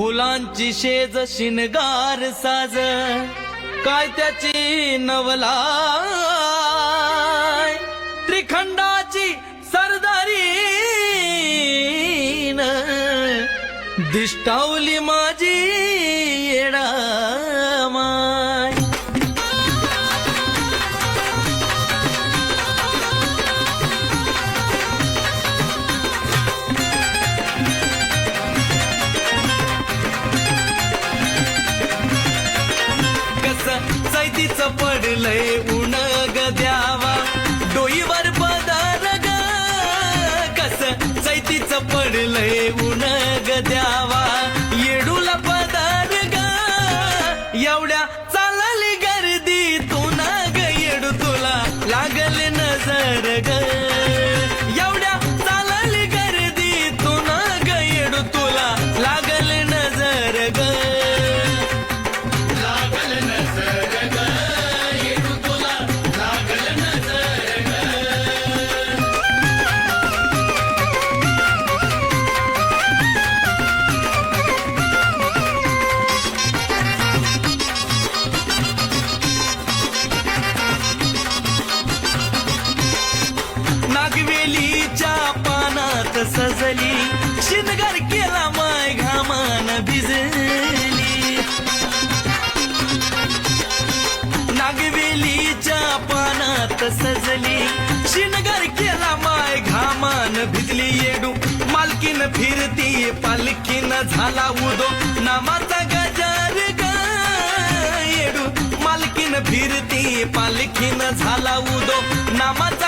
फुलांची शेज शिनगार साज. काय त्याची नवलाय? त्रिखंडाची सरदारी दिष्टावली माझी येडामाय चैतीच पडलंय उन द्यावा. डोईवर पदार ग. कस चैतीच पडलंय उन द्यावा. येडूला पदार ग. एवढ्या नागवेलीच्या पानात सजली. शिनगार केला माय घामान भिजली. नागवेलीच्या पानात सजली. शिनगार केला माय घामान भिजली. येडू मालकीन फिरती पालखीन झाला उदो. नामाचा गजार ग. येडू मालकीन फिरती पालखीन झाला उदो. नामाचा